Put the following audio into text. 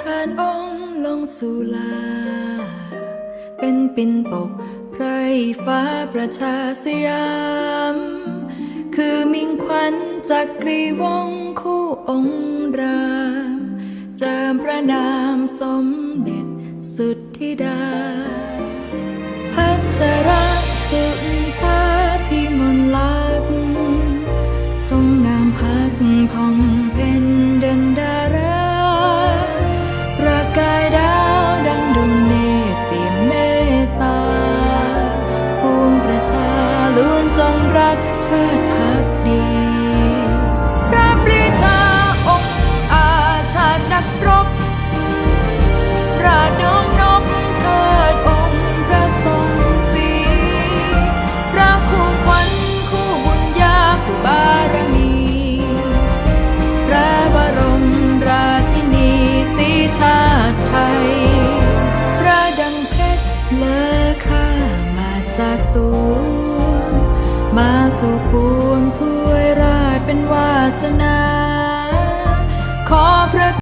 ฐานองค์ลงสุลา เป็นปิ่นปกไพรฟ้าประชาสยาม คือมิ่งขวัญจักรีวงคู่องค์รามเจิมพระนามสมเด็จสุดธิดา พัชรสุนทาพิมลลักษ์ทรงงามพักพองเพ็นเดิน จงรักเทิดพักดีพระปรีชาองค์อาชานักรบราดน้องนกเทิดองค์พระทรงศรีพระคู่ขวัญคู่บุญญาคู่บารมีพระบรมราชินีสีชาติไทย พระดังเพชรเลอค่ามาจากสวง มาสู่ปวงถ้วยราชเป็นวาสนา